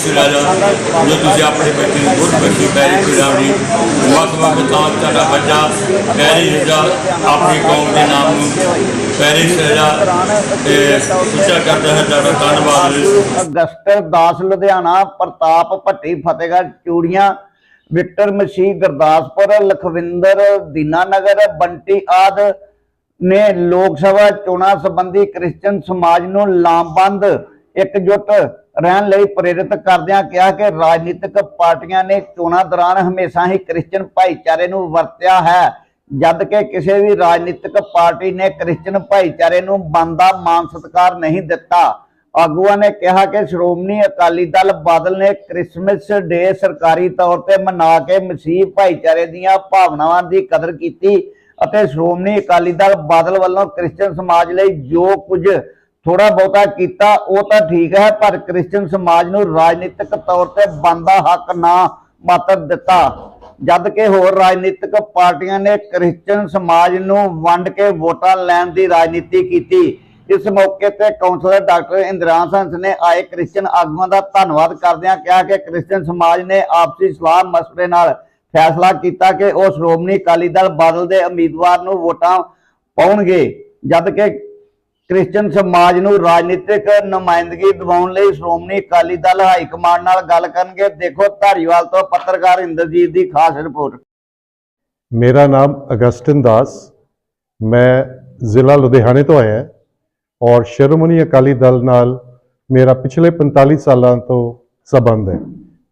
ਸਿਰਾ ਜੋ ਤੁਸੀਂ ਆਪਣੇ ਬੱਚੇ ਨੂੰ ਗੁੱਡ ਬੱਚੀ ਪੈਰੀ ਪਿਰਾਵਣੀ ਵੱਖ ਵੱਖ ਤਾਂ ਤੁਹਾਡਾ ਬੱਚਾ ਪੈਰੀ ਰਜਾ ਆਪਣੀ ਕੌਮ ਦੇ ਨਾਮ ਨੂੰ ਪੈਰੀ ਸਿਰਾ ਤੇ ਉੱਚਾ ਕਰਦਾ ਹੈ ਤੁਹਾਡਾ ਧੰਨਵਾਦ। ਅਗਸਤ ਦਾਸ ਲੁਧਿਆਣਾ, ਪ੍ਰਤਾਪ ਭੱਟੀ, ਫਤਿਹਗੜ੍ਹ, ਚੂੜੀਆਂ, ਵਿਕਟਰ ਮਸੀਹ, ਗੁਰਦਾਸਪੁਰ, ਲਖਵਿੰਦਰ, ਦੀਨਾਨਗਰ, ਬੰਟੀ ਆਦ ਨੇ ਲੋਕ ਸਭਾ ਚੋਣਾਂ ਸੰਬੰਧੀ ਕ੍ਰਿਸਚੀਅਨ ਸਮਾਜ ਨੂੰ ਲਾਮਬੰਦ ਇਕਜੁੱਟ ਰਹਿਣ ਲਈ ਪ੍ਰੇਰਿਤ ਕਰਦਿਆਂ ਕਿਹਾ ਕਿ ਰਾਜਨੀਤਿਕ ਪਾਰਟੀਆਂ ਨੇ ਚੋਣਾਂ ਦੌਰਾਨ ਹਮੇਸ਼ਾ ਹੀ ਕ੍ਰਿਸਚੀਅਨ ਭਾਈਚਾਰੇ ਨੂੰ ਵਰਤਿਆ ਹੈ, ਜਦ ਕਿ ਕਿਸੇ ਵੀ ਰਾਜਨੀਤਿਕ ਪਾਰਟੀ ਨੇ ਕ੍ਰਿਸਚੀਅਨ ਭਾਈਚਾਰੇ ਨੂੰ ਬੰਦਾ ਮਾਨ ਸਤਿਕਾਰ ਨਹੀਂ ਦਿੱਤਾ। ਆਗੂਆਂ ਨੇ ਕਿਹਾ ਕਿ ਸ਼੍ਰੋਮਣੀ ਅਕਾਲੀ ਦਲ ਬਾਦਲ ਨੇ ਕ੍ਰਿਸਮਸ ਡੇ ਸਰਕਾਰੀ ਤੌਰ ਤੇ ਮਨਾ ਕੇ ਮਸੀਹ ਭਾਈਚਾਰੇ ਦੀਆਂ ਭਾਵਨਾਵਾਂ ਦੀ ਕਦਰ ਕੀਤੀ ਅਤੇ ਸ਼੍ਰੋਮਣੀ ਅਕਾਲੀ ਦਲ ਬਾਦਲ ਵੱਲੋਂ ਕ੍ਰਿਸਚੀਅਨ ਸਮਾਜ ਲਈ ਜੋ ਕੁਝ ਥੋੜਾ ਬਹੁਤਾ ਕੀਤਾ, ਉਹ ਤਾਂ ਠੀਕ ਹੈ, ਪਰ ਕ੍ਰਿਸਚੀਅਨ ਸਮਾਜ ਨੂੰ ਰਾਜਨੀਤਿਕ ਤੌਰ ਤੇ ਬੰਦਾ ਹੱਕ ਨਾ ਮਾਤਰ ਦਿੱਤਾ। ਜਦ ਕਿ ਹੋਰ ਰਾਜਨੀਤਿਕ ਪਾਰਟੀਆਂ ਨੇ ਕ੍ਰਿਸਚੀਅਨ ਸਮਾਜ ਨੂੰ ਵੰਡ ਕੇ ਵੋਟਾਂ ਲੈਣ ਦੀ ਰਾਜਨੀਤੀ ਕੀਤੀ। ਇਸ ਮੌਕੇ ਤੇ ਕਾਉਂਸਲਰ ਡਾਕਟਰ ਇੰਦਰਾਨ ਸੰਸ ਨੇ ਆਏ ਕ੍ਰਿਸਚੀਅਨ ਆਗੂਆਂ ਦਾ ਧੰਨਵਾਦ ਕਰਦਿਆਂ ਕਿਹਾ ਕਿ ਕ੍ਰਿਸਚੀਅਨ ਸਮਾਜ ਨੇ ਆਪਸੀ ਸਲਾਹ ਮਸ਼ਵਰੇ ਨਾਲ ਫੈਸਲਾ ਕੀਤਾ ਕਿ ਉਹ ਸ਼੍ਰੋਮਣੀ ਅਕਾਲੀ ਦਲ ਬਾਦਲ ਦੇ ਉਮੀਦਵਾਰ ਨੂੰ ਵੋਟਾਂ ਪਾਉਣਗੇ। ਜਦ ਕਿ ਕ੍ਰਿਸਚਨ ਸਮਾਜ ਨੂੰ ਰਾਜਨੀਤਿਕ ਨੁਮਾਇੰਦਗੀ ਦਿਵਾਉਣ ਲਈ ਸ਼੍ਰੋਮਣੀ ਅਕਾਲੀ ਦਲ ਹਾਈ ਕਮਾਂਡ ਨਾਲ ਗੱਲ ਕਰਨਗੇ। ਦੇਖੋ ਧਾਰੀਵਾਲ ਤੋਂ ਪੱਤਰਕਾਰ ਇੰਦਰਜੀਤ ਦੀ ਖਾਸ ਰਿਪੋਰਟ। ਮੇਰਾ ਨਾਮ ਅਗਸਟਨ ਦਾਸ। ਮੈਂ ਜ਼ਿਲ੍ਹਾ ਲੁਧਿਆਣੇ ਤੋਂ ਆਇਆ ਔਰ ਸ਼੍ਰੋਮਣੀ ਅਕਾਲੀ ਦਲ ਨਾਲ ਮੇਰਾ ਪਿਛਲੇ 45 ਸਾਲਾਂ ਤੋਂ ਸਬੰਧ ਹੈ।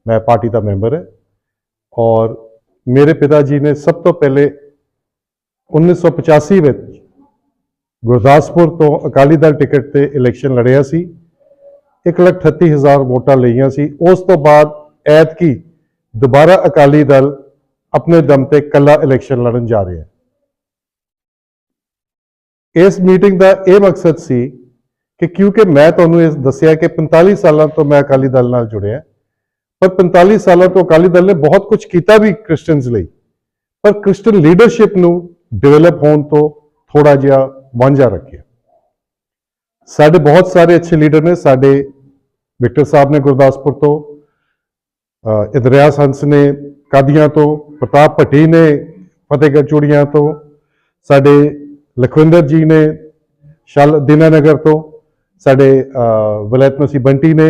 ਮੈਂ ਪਾਰਟੀ ਦਾ ਮੈਂਬਰ ਹਾਂ ਔਰ ਮੇਰੇ ਪਿਤਾ ਜੀ ਨੇ ਸਭ ਤੋਂ ਪਹਿਲੇ 1985 ਵਿੱਚ ਗੁਰਦਾਸਪੁਰ ਤੋਂ ਅਕਾਲੀ ਦਲ ਟਿਕਟ ਤੇ ਇਲੈਕਸ਼ਨ ਲੜਿਆ ਸੀ। 138000 ਵੋਟਾਂ ਲਈਆਂ ਸੀ। ਉਸ ਤੋਂ ਬਾਅਦ ਐਤਕੀ ਦੁਬਾਰਾ ਅਕਾਲੀ ਦਲ ਆਪਣੇ ਦਮ ਤੇ ਕੱਲਾ ਇਲੈਕਸ਼ਨ ਲੜਨ ਜਾ ਰਿਹਾ ਹੈ। ਇਸ ਮੀਟਿੰਗ ਦਾ ਇਹ ਮਕਸਦ ਸੀ ਕਿ ਕਿਉਂਕਿ ਮੈਂ ਤੁਹਾਨੂੰ ਇਸ ਦੱਸਿਆ ਕਿ 45 ਸਾਲਾਂ ਤੋਂ ਮੈਂ ਅਕਾਲੀ ਦਲ ਨਾਲ ਜੁੜਿਆ ਪਰ 45 ਸਾਲਾਂ ਤੋਂ ਅਕਾਲੀ ਦਲ ਨੇ ਬਹੁਤ ਕੁਝ ਕੀਤਾ ਵੀ ਕ੍ਰਿਸਚੀਅਨਸ ਲਈ, ਪਰ ਕ੍ਰਿਸਚੀਅਨ ਲੀਡਰਸ਼ਿਪ ਨੂੰ ਡਿਵੈਲਪ ਹੋਣ ਤੋਂ ਥੋੜਾ ਜਿਹਾ ਵਾਂਝਾ ਰੱਖਿਆ। ਸਾਡੇ ਬਹੁਤ ਸਾਰੇ ਅੱਛੇ ਲੀਡਰ ਨੇ, ਸਾਡੇ ਵਿਕਟਰ ਸਾਹਿਬ ਨੇ ਗੁਰਦਾਸਪੁਰ ਤੋਂ ਇਦਰਿਆਸ ਹੰਸ ਨੇ, ਕਾਦੀਆਂ ਤੋਂ, ਪ੍ਰਤਾਪ ਭੱਟੀ ਨੇ ਫਤਿਹਗੜ੍ਹ ਚੂੜੀਆਂ ਤੋਂ, ਸਾਡੇ ਲਖਵਿੰਦਰ ਜੀ ਨੇ ਸ਼ਲ ਦੀਨਾਨਗਰ ਤੋਂ, ਸਾਡੇ ਵਲੈਤ ਮਸੀਹ ਬੰਟੀ ਨੇ,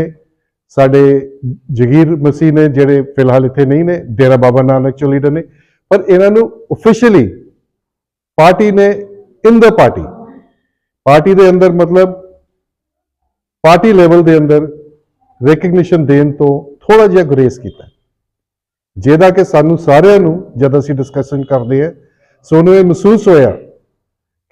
ਸਾਡੇ ਜਗੀਰ ਮਸੀਹ ਨੇ ਜਿਹੜੇ ਫਿਲਹਾਲ ਇੱਥੇ ਨਹੀਂ ਨੇ, ਡੇਰਾ ਬਾਬਾ ਨਾਨਕ ਚੋ ਲੀਡਰ ਨੇ, ਪਰ ਇਹਨਾਂ ਨੂੰ ਅਫੀਸ਼ੀਅਲੀ ਪਾਰਟੀ ਨੇ ਇਨ ਦਾ ਪਾਰਟੀ ਪਾਰਟੀ ਦੇ ਅੰਦਰ ਮਤਲਬ ਪਾਰਟੀ ਲੈਵਲ ਦੇ ਅੰਦਰ ਰੈਕਗਨੀਸ਼ਨ ਦੇਣ ਤੋਂ ਥੋੜਾ ਜਿਹਾ ਗੁਰੇਜ਼ ਕੀਤਾ। ਜਿਹਦਾ ਕਿ ਸਾਨੂੰ ਸਾਰਿਆਂ ਨੂੰ ਜਦ ਅਸੀਂ ਡਿਸਕਸ਼ਨ ਕਰਦੇ ਹਾਂ ਸੋਨੂੰ ਇਹ ਮਹਿਸੂਸ ਹੋਇਆ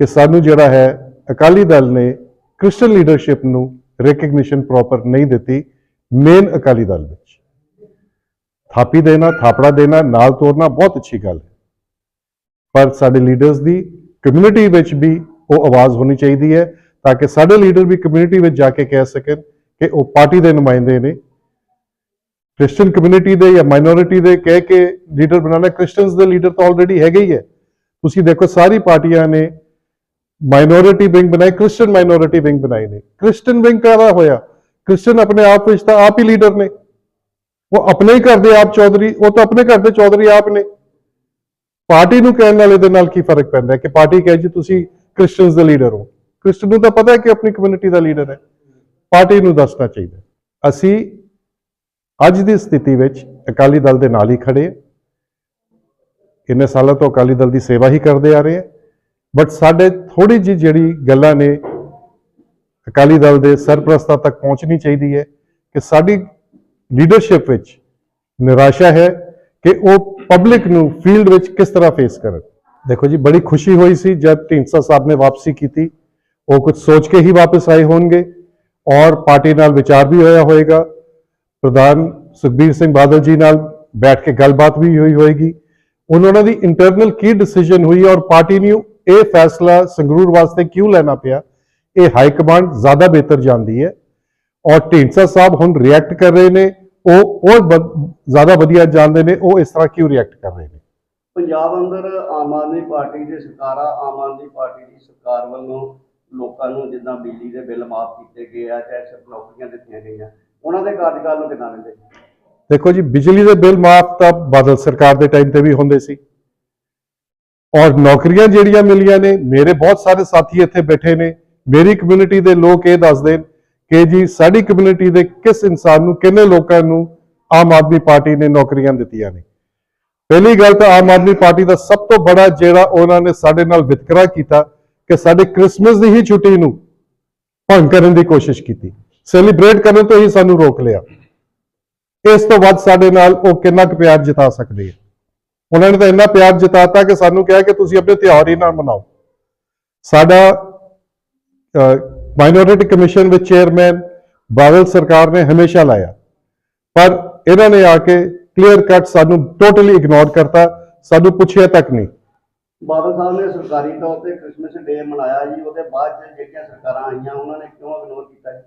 ਕਿ ਸਾਨੂੰ ਜਿਹੜਾ ਹੈ, ਅਕਾਲੀ ਦਲ ਨੇ ਕ੍ਰਿਸਚੀਅਨ ਲੀਡਰਸ਼ਿਪ ਨੂੰ ਰੈਕਗਨੀਸ਼ਨ ਪ੍ਰੋਪਰ ਨਹੀਂ ਦਿੱਤੀ ਮੇਨ ਅਕਾਲੀ ਦਲ ਵਿੱਚ। ਥਾਪੀ ਦੇਣਾ, ਥਾਪੜਾ ਦੇਣਾ, ਨਾਲ ਤੋੜਨਾ ਬਹੁਤ ਅੱਛੀ ਗੱਲ ਹੈ। ਪਰ ਸਾਡੇ ਲੀਡਰਸ ਦੀ ਕਮਿਊਨਿਟੀ ਵਿੱਚ ਵੀ ਉਹ ਆਵਾਜ਼ ਹੋਣੀ ਚਾਹੀਦੀ ਹੈ ਤਾਂ ਕਿ ਸਾਡੇ ਲੀਡਰ ਵੀ ਕਮਿਊਨਿਟੀ ਵਿੱਚ ਜਾ ਕੇ ਕਹਿ ਸਕਣ ਕਿ ਉਹ ਪਾਰਟੀ ਦੇ ਨੁਮਾਇੰਦੇ ਨੇ। ਕ੍ਰਿਸਚੀਅਨ ਕਮਿਊਨਿਟੀ ਦੇ ਜਾਂ ਮਾਈਨੋਰਿਟੀ ਦੇ ਕਹਿ ਕੇ ਲੀਡਰ ਬਣਾਉਣਾ ਕ੍ਰਿਸਚੀਅਨਸ ਦੇ ਲੀਡਰ ਤਾਂ ਆਲਰੇਡੀ ਹੈਗੇ ਹੀ ਹੈ। ਤੁਸੀਂ ਦੇਖੋ ਸਾਰੀ ਪਾਰਟੀਆਂ ਨੇ ਮਾਈਨੋਰਿਟੀ ਵਿੰਗ ਬਣਾਈ ਕ੍ਰਿਸਚੀਅਨ ਮਾਈਨੋਰਿਟੀ ਵਿੰਗ ਬਣਾਈ ਨੇ। ਕ੍ਰਿਸਚੀਅਨ ਵਿੰਗ ਕਾਹਦਾ ਹੋਇਆ? ਕ੍ਰਿਸਚੀਅਨ ਆਪਣੇ ਆਪ ਵਿੱਚ ਤਾਂ ਆਪ ਹੀ ਲੀਡਰ ਨੇ। ਉਹ ਆਪਣੇ ਹੀ ਘਰ ਦੇ ਆਪ ਚੌਧਰੀ, ਉਹ ਤਾਂ ਆਪਣੇ ਘਰ ਦੇ ਚੌਧਰੀ ਆਪ ਨੇ। ਪਾਰਟੀ ਨੂੰ ਕਹਿਣ ਵਾਲੇ ਦੇ ਨਾਲ ਕੀ ਫ਼ਰਕ ਪੈਂਦਾ ਹੈ ਕਿ ਪਾਰਟੀ ਕਹੇ ਜੀ ਤੁਸੀਂ ਕ੍ਰਿਸਚੀਅਨਸ ਦੇ ਲੀਡਰ ਹੋ। ਕ੍ਰਿਸਚਨ ਨੂੰ ਤਾਂ ਪਤਾ ਹੈ ਕਿ ਆਪਣੀ ਕਮਿਊਨਿਟੀ ਦਾ ਲੀਡਰ ਹੈ। ਪਾਰਟੀ ਨੂੰ ਦੱਸਣਾ ਚਾਹੀਦਾ ਅਸੀਂ ਅੱਜ ਦੀ ਸਥਿਤੀ ਵਿੱਚ ਅਕਾਲੀ ਦਲ ਦੇ ਨਾਲ ਹੀ ਖੜੇ ਇੰਨੇ ਸਾਲਾਂ ਤੋਂ ਅਕਾਲੀ ਦਲ ਦੀ ਸੇਵਾ ਹੀ ਕਰਦੇ ਆ ਰਹੇ ਹਾਂ। ਬਟ ਸਾਡੇ ਥੋੜੀ ਜਿਹੀ ਜਿਹੜੀ ਗੱਲਾਂ ਨੇ ਅਕਾਲੀ ਦਲ ਦੇ ਸਰਪ੍ਰਸਤਾਂ ਤੱਕ ਪਹੁੰਚਣੀ ਚਾਹੀਦੀ ਹੈ ਕਿ ਸਾਡੀ ਲੀਡਰਸ਼ਿਪ ਵਿੱਚ ਨਿਰਾਸ਼ਾ ਹੈ। ਕਿ ਉਹ ਪਬਲਿਕ ਨੂੰ ਫੀਲਡ ਵਿੱਚ ਕਿਸ ਤਰ੍ਹਾਂ ਫੇਸ ਕਰਨ। ਦੇਖੋ ਜੀ, ਬੜੀ ਖੁਸ਼ੀ ਹੋਈ ਸੀ ਜਦ ਢੀਂਡਸਾ ਸਾਹਿਬ ਨੇ ਵਾਪਸੀ ਕੀਤੀ। ਉਹ ਕੁਝ ਸੋਚ ਕੇ ਹੀ ਵਾਪਸ ਆਏ ਹੋਣਗੇ ਔਰ ਪਾਰਟੀ ਨਾਲ ਵਿਚਾਰ ਵੀ ਹੋਇਆ ਹੋਏਗਾ। ਪ੍ਰਧਾਨ ਸੁਖਬੀਰ ਸਿੰਘ ਬਾਦਲ ਜੀ ਨਾਲ ਬੈਠ ਕੇ ਗੱਲਬਾਤ ਵੀ ਹੋਈ ਹੋਏਗੀ। ਉਹਨਾਂ ਦੀ ਇੰਟਰਨਲ ਕੀ ਡਿਸੀਜਨ ਹੋਈ ਔਰ ਪਾਰਟੀ ਨੂੰ ਇਹ ਫੈਸਲਾ ਸੰਗਰੂਰ ਵਾਸਤੇ ਕਿਉਂ ਲੈਣਾ ਪਿਆ? ਇਹ ਹਾਈ ਕਮਾਂਡ ਜ਼ਿਆਦਾ ਬਿਹਤਰ ਜਾਣਦੀ ਹੈ। ਔਰ ਢੀਂਡਸਾ ਸਾਹਿਬ ਹੁਣ ਰਿਐਕਟ ਕਰ ਰਹੇ ਨੇ। ਉਹ ਉਹ ਜ਼ਿਆਦਾ ਵਧੀਆ ਜਾਣਦੇ ਨੇ ਉਹ ਇਸ ਤਰ੍ਹਾਂ ਕਿਉਂ ਰਿਐਕਟ ਕਰ ਰਹੇ ਨੇ? ਪੰਜਾਬ ਅੰਦਰ ਆਮ ਆਦਮੀ ਪਾਰਟੀ ਦੀ ਸਰਕਾਰ ਆਮ ਆਦਮੀ ਪਾਰਟੀ ਦੀ ਸਰਕਾਰ ਵੱਲੋਂ ਲੋਕਾਂ ਨੂੰ ਜਿੱਦਾਂ ਬਿਜਲੀ ਦੇ ਬਿੱਲ ਮਾਫ ਕੀਤੇ ਗਏ ਆ ਚਾਹੇ ਸਿਰਫ ਨੌਕਰੀਆਂ ਦਿੱਤੀਆਂ ਗਈਆਂ ਉਹਨਾਂ ਦੇ ਕਾਰਜਕਾਲ ਨੂੰ ਕਿੰਨਾ ਲੈਂਦੇ? ਦੇਖੋ ਜੀ ਬਿਜਲੀ ਦੇ ਬਿੱਲ ਮਾਫ ਤਾਂ ਬਾਦਲ ਸਰਕਾਰ ਦੇ ਟਾਈਮ ਤੇ ਵੀ ਹੁੰਦੇ ਸੀ। ਔਰ ਨੌਕਰੀਆਂ ਜਿਹੜੀਆਂ ਮਿਲੀਆਂ ਨੇ ਮੇਰੇ ਬਹੁਤ ਸਾਰੇ ਸਾਥੀ ਇੱਥੇ ਬੈਠੇ ਨੇ ਮੇਰੀ ਕਮਿਊਨਿਟੀ ਦੇ ਲੋਕ ਇਹ ਦੱਸਦੇ ਨੇ ਕਿ ਜੀ ਸਾਡੀ ਕਮਿਊਨਿਟੀ ਦੇ ਕਿਸ ਇਨਸਾਨ ਨੂੰ, ਕਿੰਨੇ ਲੋਕਾਂ ਨੂੰ ਆਮ ਆਦਮੀ ਪਾਰਟੀ ਨੇ ਨੌਕਰੀਆਂ ਦਿੱਤੀਆਂ ਨੇ। ਪਹਿਲੀ ਗੱਲ ਤਾਂ ਆਮ ਆਦਮੀ ਪਾਰਟੀ ਦਾ ਸਭ ਤੋਂ ਬੜਾ ਜਿਹੜਾ ਉਹਨਾਂ ਨੇ ਸਾਡੇ ਨਾਲ ਵਿਤਕਰਾ ਕੀਤਾ ਕਿ ਸਾਡੇ ਕ੍ਰਿਸਮਸ ਦੀ ਹੀ ਛੁੱਟੀ ਨੂੰ ਭੰਗ ਕਰਨ ਦੀ ਕੋਸ਼ਿਸ਼ ਕੀਤੀ। ਸੈਲੀਬ੍ਰੇਟ ਕਰਨ ਤੋਂ ਹੀ ਸਾਨੂੰ ਰੋਕ ਲਿਆ। ਇਸ ਤੋਂ ਵੱਧ ਸਾਡੇ ਨਾਲ ਉਹ ਕਿੰਨਾ ਕੁ ਪਿਆਰ ਜਿਤਾ ਸਕਦੇ ਆ। ਉਹਨਾਂ ਨੇ ਤਾਂ ਇੰਨਾ ਪਿਆਰ ਜਿਤਾਤਾ ਕਿ ਸਾਨੂੰ ਕਿਹਾ ਕਿ ਤੁਸੀਂ ਆਪਣੇ ਤਿਉਹਾਰ ਹੀ ਨਾ ਮਨਾਓ। ਸਾਡਾ ਮਾਈਨੋਰਿਟੀ ਕਮਿਸ਼ਨ ਵਿੱਚ ਚੇਅਰਮੈਨ ਬਾਦਲ ਸਰਕਾਰ ਨੇ ਹਮੇਸ਼ਾ ਲਾਇਆ। ਪਰ ਇਹਨਾਂ ਨੇ ਆ ਕੇ ਕਲੀਅਰ ਕੱਟ ਸਾਨੂੰ ਟੋਟਲੀ ਇਗਨੋਰ ਕਰਤਾ ਸਾਨੂੰ ਪੁੱਛਿਆ ਤੱਕ ਨਹੀਂ। ਬਾਦਲ ਸਾਹਿਬ ਨੇ ਸਰਕਾਰੀ ਤੌਰ ਤੇ ਕ੍ਰਿਸਮਸ ਡੇ ਮਨਾਇਆ ਜੀ ਉਹਦੇ ਬਾਅਦ 'ਚ ਜਿਹੜੀਆਂ ਸਰਕਾਰਾਂ ਆਈਆਂ ਉਹਨਾਂ ਨੇ ਕਿਉਂ ਇਗਨੋਰ ਕੀਤਾ ਜੀ?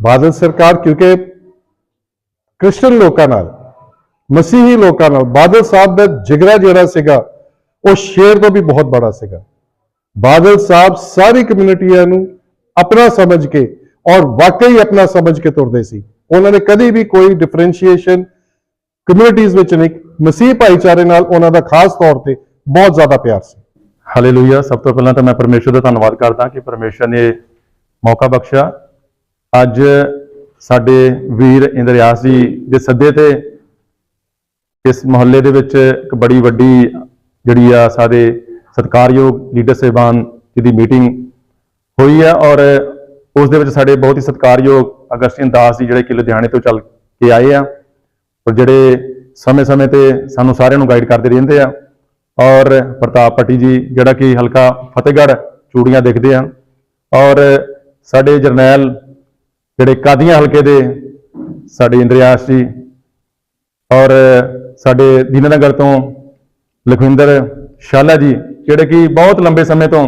ਬਾਦਲ ਸਰਕਾਰ ਕਿਉਂਕਿ ਕ੍ਰਿਸਚਨ ਲੋਕਾਂ ਨਾਲ ਮਸੀਹੀ ਲੋਕਾਂ ਨਾਲ ਬਾਦਲ ਸਾਹਿਬ ਦਾ ਜਿਗਰਾ ਜਿਹੜਾ ਸੀਗਾ ਉਹ ਸ਼ੇਰ ਤੋਂ ਵੀ ਬਹੁਤ ਬੜਾ ਸੀਗਾ। ਬਾਦਲ ਸਾਹਿਬ ਸਾਰੀ ਕਮਿਊਨਿਟੀਆਂ ਨੂੰ ਆਪਣਾ ਸਮਝ ਕੇ ਔਰ ਵਾਕਈ ਆਪਣਾ ਸਮਝ ਕੇ ਤੁਰਦੇ ਸੀ ਉਹਨਾਂ ਨੇ ਕਦੀ ਵੀ ਕੋਈ ਡਿਫਰੈਂਸ਼ੀਏਸ਼ਨ ਕਮਿਊਨਿਟੀਜ਼ ਵਿੱਚ ਨਹੀਂ ਮਸੀਹ ਭਾਈਚਾਰੇ ਨਾਲ ਉਹਨਾਂ ਦਾ ਖਾਸ ਤੌਰ ਤੇ ਬਹੁਤ ਜ਼ਿਆਦਾ ਪਿਆਰ ਸੀ ਹਾਲੇਲੂਇਆ ਸਭ ਤੋਂ ਪਹਿਲਾਂ ਤਾਂ ਮੈਂ ਪਰਮੇਸ਼ਰ ਦਾ ਧੰਨਵਾਦ ਕਰਦਾ ਕਿ ਪਰਮੇਸ਼ਰ ਨੇ ਮੌਕਾ ਬਖਸ਼ਿਆ ਅੱਜ ਸਾਡੇ ਵੀਰ ਇੰਦਰਿਆਸ ਜੀ ਦੇ ਸੱਦੇ ਤੇ ਇਸ ਮੁਹੱਲੇ ਦੇ ਵਿੱਚ ਇੱਕ ਬੜੀ ਵੱਡੀ ਜਿਹੜੀ ਆ ਸਾਡੇ ਸਤਿਕਾਰਯੋਗ ਲੀਡਰ ਸਾਹਿਬਾਨ ਜਿਹਦੀ ਮੀਟਿੰਗ ਹੋਈ ਹੈ ਔਰ ਉਸ ਦੇ ਵਿੱਚ ਸਾਡੇ ਬਹੁਤ ਹੀ ਸਤਿਕਾਰਯੋਗ ਅਗਸਟਿਨ ਦਾਸ ਜੀ ਜਿਹੜੇ ਕਿ ਲੁਧਿਆਣੇ ਤੋਂ ਚੱਲ ਕੇ ਆਏ ਆ ਔਰ ਜਿਹੜੇ ਸਮੇਂ-ਸਮੇਂ ਤੇ ਸਾਨੂੰ ਸਾਰਿਆਂ ਨੂੰ ਗਾਈਡ ਕਰਦੇ ਰਹਿੰਦੇ ਆ ਔਰ ਪ੍ਰਤਾਪ ਪੱਟੀ ਜੀ ਜਿਹੜਾ ਕਿ ਹਲਕਾ ਫਤਿਹਗੜ੍ਹ ਚੂੜੀਆਂ ਦੇਖਦੇ ਆ ਔਰ ਸਾਡੇ ਜਰਨੈਲ ਜਿਹੜੇ ਕਾਦੀਆਂ ਹਲਕੇ ਦੇ ਸਾਡੇ ਇੰਦਰਿਆਸ ਜੀ ਔਰ ਸਾਡੇ ਦੀਨਾਨਗਰ ਤੋਂ ਲਖਵਿੰਦਰ ਸ਼ਾਲਾ ਜੀ ਜਿਹੜੇ ਕਿ ਬਹੁਤ ਲੰਬੇ ਸਮੇਂ ਤੋਂ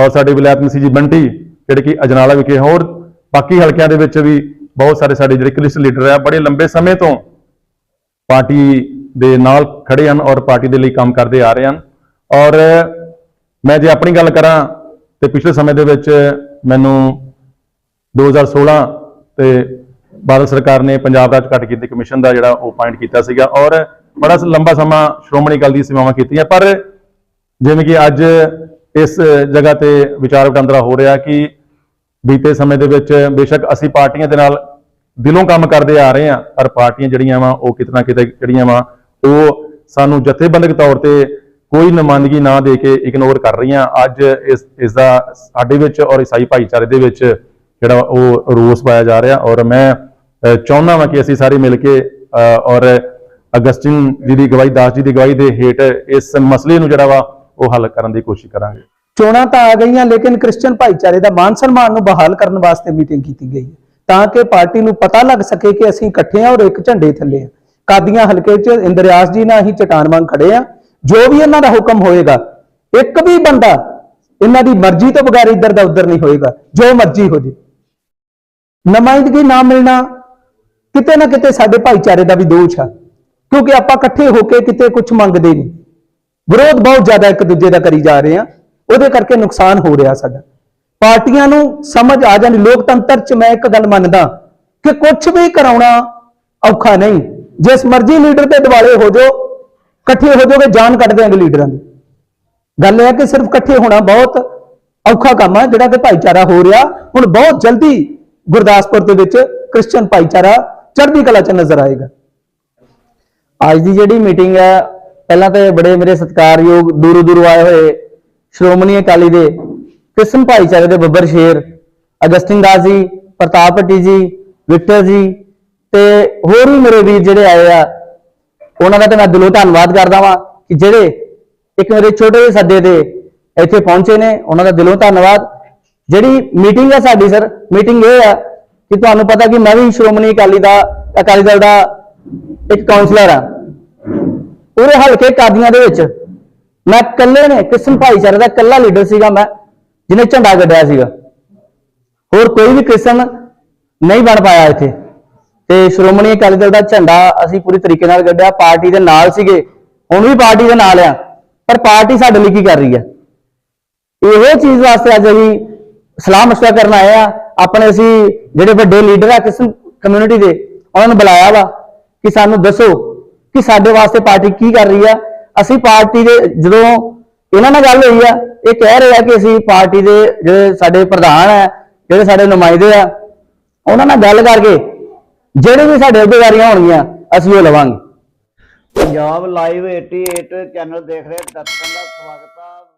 ਔਰ ਸਾਡੇ ਵਿਲਾਇਤ ਮਸੀਹ ਜੀ ਬੰਟੀ, ਜਿਹੜੇ ਕਿ ਅਜਨਾਲਾ ਵਿਖੇ ਹੋਰ ਬਾਕੀ ਹਲਕਿਆਂ ਦੇ ਵਿੱਚ ਵੀ ਬਹੁਤ ਸਾਰੇ ਸਾਡੇ ਜਿਹੜੇ ਕਲਿਸਟ ਲੀਡਰ ਆ, ਬੜੇ ਲੰਬੇ ਸਮੇਂ ਤੋਂ ਪਾਰਟੀ ਦੇ ਨਾਲ ਖੜੇ ਹਨ ਔਰ ਪਾਰਟੀ ਦੇ ਲਈ ਕੰਮ ਕਰਦੇ ਆ ਰਹੇ ਹਨ। ਔਰ ਮੈਂ ਜੇ ਆਪਣੀ ਗੱਲ ਕਰਾਂ ਤੇ ਪਿਛਲੇ ਸਮੇਂ ਦੇ ਵਿੱਚ ਮੈਨੂੰ 2016 ਤੇ ਭਾਰਤ ਸਰਕਾਰ ਨੇ ਪੰਜਾਬ ਰਾਜ ਘੱਟ ਕੀਤੀ ਕਮਿਸ਼ਨ ਦਾ ਜਿਹੜਾ ਉਹ ਅਪਾਇੰਟ ਕੀਤਾ ਸੀਗਾ ਔਰ ਬੜਾ ਲੰਬਾ ਸਮਾਂ ਸ਼੍ਰੋਮਣੀ ਅਕਾਲੀ ਦੀਆਂ ਸੇਵਾਵਾਂ ਕੀਤੀਆਂ। ਪਰ ਜਿਵੇਂ ਕਿ ਅੱਜ ਇਸ ਜਗ੍ਹਾ ਤੇ ਵਿਚਾਰ ਵਟਾਂਦਰਾ ਹੋ ਰਿਹਾ ਕਿ ਬੀਤੇ ਸਮੇਂ ਦੇ ਵਿੱਚ ਬੇਸ਼ੱਕ ਅਸੀਂ ਪਾਰਟੀਆਂ ਦੇ ਨਾਲ ਦਿਲੋਂ ਕੰਮ ਕਰਦੇ ਆ ਰਹੇ ਹਾਂ ਪਰ ਪਾਰਟੀਆਂ ਜਿਹੜੀਆਂ ਵਾ ਉਹ ਕਿਤੇ ਨਾ ਕਿਤੇ ਜਿਹੜੀਆਂ ਵਾ ਉਹ ਸਾਨੂੰ ਜਥੇਬੰਦਕ ਤੌਰ ਤੇ ਕੋਈ ਨੁਮਾਇੰਦਗੀ ਨਾ ਦੇ ਕੇ ਇਗਨੋਰ ਕਰ ਰਹੀਆਂ। ਅੱਜ ਇਸ ਇਸ ਦਾ ਸਾਡੇ ਵਿੱਚ ਔਰ ਈਸਾਈ ਭਾਈਚਾਰੇ ਦੇ ਵਿੱਚ ਜਿਹੜਾ ਉਹ ਰੋਸ ਪਾਇਆ ਜਾ ਰਿਹਾ। ਔਰ ਮੈਂ ਚਾਹੁੰਦਾ ਵਾਂ ਕਿ ਅਸੀਂ ਸਾਰੇ ਮਿਲ ਕੇ ਅਹ, ਔਰ ਅਗਸਟਿਨ ਜੀ ਦੀ ਗਵਾਹੀ ਦਾਸ ਜੀ ਦੀ ਗਵਾਹੀ ਦੇ ਹੇਠ ਇਸ ਮਸਲੇ ਨੂੰ ਜਿਹੜਾ ਵਾ ਉਹ ਹੱਲ ਕਰਨ ਦੀ ਕੋਸ਼ਿਸ਼ ਕਰਾਂਗੇ। ਚੋਣਾਂ ਤਾਂ ਆ ਗਈਆਂ, ਲੇਕਿਨ ਕ੍ਰਿਸਚੀਅਨ ਭਾਈਚਾਰੇ ਦਾ ਮਾਨ ਸਨਮਾਨ ਨੂੰ ਬਹਾਲ ਕਰਨ ਵਾਸਤੇ ਮੀਟਿੰਗ ਕੀਤੀ ਗਈ ਹੈ ਤਾਂ ਕਿ ਪਾਰਟੀ ਨੂੰ ਪਤਾ ਲੱਗ ਸਕੇ ਕਿ ਅਸੀਂ ਇਕੱਠੇ ਹਾਂ ਔਰ ਇੱਕ ਝੰਡੇ ਥੱਲੇ ਹਾਂ। ਕਾਦੀਆਂ ਹਲਕੇ 'ਚ ਇੰਦਰਿਆਸ ਜੀ ਨਾਲ ਅਸੀਂ ਚਟਾਨ ਵਾਂਗ ਖੜੇ ਹਾਂ। ਜੋ ਵੀ ਇਹਨਾਂ ਦਾ ਹੁਕਮ ਹੋਏਗਾ, ਇੱਕ ਵੀ ਬੰਦਾ ਇਹਨਾਂ ਦੀ ਮਰਜ਼ੀ ਤੋਂ ਬਗੈਰ ਇੱਧਰ ਦਾ ਉੱਧਰ ਨਹੀਂ ਹੋਏਗਾ, ਜੋ ਮਰਜ਼ੀ ਹੋ ਜੇ। ਨੁਮਾਇੰਦਗੀ ਨਾ ਮਿਲਣਾ ਕਿਤੇ ਨਾ ਕਿਤੇ ਸਾਡੇ ਭਾਈਚਾਰੇ ਦਾ ਵੀ ਦੋਸ਼ ਆ, ਕਿਉਂਕਿ ਆਪਾਂ ਇਕੱਠੇ ਹੋ ਕੇ ਕਿਤੇ ਕੁਝ ਮੰਗਦੇ ਨਹੀਂ। ਵਿਰੋਧ ਬਹੁਤ ਜ਼ਿਆਦਾ ਇੱਕ ਦੂਜੇ ਦਾ ਕਰੀ ਜਾ ਰਹੇ ਆ। ਉਹਦੇ ਕਰਕੇ ਨੁਕਸਾਨ ਹੋ ਰਿਹਾ ਸਾਡਾ। ਪਾਰਟੀਆਂ ਨੂੰ ਸਮਝ ਆ ਜਾਂਦੀ, ਲੋਕਤੰਤਰ 'ਚ ਮੈਂ ਇੱਕ ਗੱਲ ਮੰਨਦਾ ਕਿ ਕੁਝ ਵੀ ਕਰਾਉਣਾ ਔਖਾ ਨਹੀਂ। ਜਿਸ ਮਰਜ਼ੀ ਲੀਡਰ ਦੇ ਦਿਵਾਲੇ ਹੋ ਜਾਓ, ਇਕੱਠੇ ਹੋ ਜਾਓਗੇ, ਜਾਨ ਕੱਢ ਦੇਾਂਗੇ ਲੀਡਰਾਂ ਦੀ। ਗੱਲ ਇਹ ਹੈ ਕਿ ਸਿਰਫ ਇਕੱਠੇ ਹੋਣਾ ਬਹੁਤ ਔਖਾ ਕੰਮ ਹੈ ਜਿਹੜਾ ਕਿ ਭਾਈਚਾਰਾ ਹੋ ਰਿਹਾ। ਹੁਣ ਬਹੁਤ ਜਲਦੀ ਗੁਰਦਾਸਪੁਰ ਦੇ ਵਿੱਚ ਕ੍ਰਿਸਚੀਅਨ ਭਾਈਚਾਰਾ ਚੜ੍ਹਦੀ ਕਲਾ 'ਚ ਨਜ਼ਰ ਆਏਗਾ। ਅੱਜ ਦੀ ਜਿਹੜੀ ਮੀਟਿੰਗ ਹੈ ਪਹਿਲਾਂ ਤਾਂ ਬੜੇ ਮੇਰੇ ਸਤਿਕਾਰਯੋਗ ਦੂਰੋਂ ਦੂਰੋਂ ਆਏ ਹੋਏ ਸ਼੍ਰੋਮਣੀ ਅਕਾਲੀ ਦੇ ਕ੍ਰਿਸ਼ਨ ਭਾਈਚਾਰੇ ਦੇ ਬੱਬਰ ਸ਼ੇਰ ਅਗਸਟਿਨ ਦਾਸ ਜੀ, ਪ੍ਰਤਾਪ ਭੱਟੀ ਜੀ, ਵਿਕਟਰ ਜੀ ਤੇ ਹੋਰ ਵੀ ਮੇਰੇ ਵੀਰ ਜਿਹੜੇ ਆਏ ਆ, ਉਹਨਾਂ ਦਾ ਤਾਂ ਮੈਂ ਦਿਲੋਂ ਧੰਨਵਾਦ ਕਰਦਾ ਵਾਂ ਕਿ ਜਿਹੜੇ ਇੱਕ ਮੇਰੇ ਛੋਟੇ ਜਿਹੇ ਸੱਦੇ ਤੇ ਇੱਥੇ ਪਹੁੰਚੇ ਨੇ, ਉਹਨਾਂ ਦਾ ਦਿਲੋਂ ਧੰਨਵਾਦ। ਜਿਹੜੀ ਮੀਟਿੰਗ ਹੈ ਸਾਡੀ ਸਰ, ਮੀਟਿੰਗ ਇਹ ਹੈ ਕਿ ਤੁਹਾਨੂੰ ਪਤਾ ਕਿ ਮੈਂ ਵੀ ਸ਼੍ਰੋਮਣੀ ਅਕਾਲੀ ਦਾ, ਅਕਾਲੀ ਦਲ ਦਾ ਇੱਕ ਕਾਉਂਸਲਰ ਆ। ਪੂਰੇ ਹਲਕੇ ਕਾਦੀਆਂ ਦੇ ਵਿੱਚ। ਮੈਂ ਇਕੱਲੇ ਨੇ, ਕਿਸਮ ਭਾਈਚਾਰੇ ਦਾ ਇਕੱਲਾ ਲੀਡਰ ਸੀਗਾ ਮੈਂ, ਜਿਹਨੇ ਝੰਡਾ ਗੱਡਿਆ ਸੀਗਾ। ਹੋਰ ਕੋਈ ਵੀ ਕਿਸਮ ਨਹੀਂ ਬਣ ਪਾਇਆ ਇੱਥੇ। ਤੇ ਸ਼੍ਰੋਮਣੀ ਅਕਾਲੀ ਦਲ ਦਾ ਝੰਡਾ ਅਸੀਂ ਪੂਰੀ ਤਰੀਕੇ ਨਾਲ ਗੱਡਿਆ, ਪਾਰਟੀ ਦੇ ਨਾਲ ਸੀਗੇ। ਹੁਣ ਵੀ ਪਾਰਟੀ ਦੇ ਨਾਲ ਆ, ਪਰ ਪਾਰਟੀ ਸਾਡੇ ਲਈ ਕੀ ਕਰ ਰਹੀ ਹੈ ਇਹੋ ਚੀਜ਼ ਵਾਸਤੇ ਅੱਜ ਅਸੀਂ ਸਲਾਹ ਮਸ਼ਵਰਾ ਕਰਨ ਆਏ ਆ। ਆਪਣੇ ਅਸੀਂ ਜਿਹੜੇ ਵੱਡੇ ਲੀਡਰ ਆ ਕਿਸਮ ਕਮਿਊਨਿਟੀ ਦੇ, ਉਹਨਾਂ ਨੂੰ ਬੁਲਾਇਆ ਵਾ ਕਿ ਸਾਨੂੰ ਦੱਸੋ ਕਿ ਸਾਡੇ ਵਾਸਤੇ ਪਾਰਟੀ ਕੀ ਕਰ ਰਹੀ ਆ? ਅਸੀਂ ਪਾਰਟੀ ਦੇ ਜਦੋਂ ਇਹਨਾਂ ਨਾਲ ਗੱਲ ਹੋਈ ਆ, ਇਹ ਕਹਿ ਰਹੇ ਆ ਕਿ ਅਸੀਂ ਪਾਰਟੀ ਦੇ ਜਿਹੜੇ ਸਾਡੇ ਪ੍ਰਧਾਨ ਆ, ਜਿਹੜੇ ਸਾਡੇ ਨੁਮਾਇੰਦੇ ਆ, ਉਹਨਾਂ ਨਾਲ ਗੱਲ ਕਰਕੇ ਜਿਹੜੇ ਵੀ ਸਾਡੇ ਅਹੁਦੇਦਾਰੀਆਂ ਹੋਣਗੀਆਂ, ਅਸੀਂ ਉਹ ਲਵਾਂਗੇ। ਪੰਜਾਬ ਲਾਈਵ 88 ਚੈਨਲ ਦੇਖ ਰਹੇ ਦਰਸ਼ਕਾਂ ਦਾ ਸਵਾਗਤ ਹੈ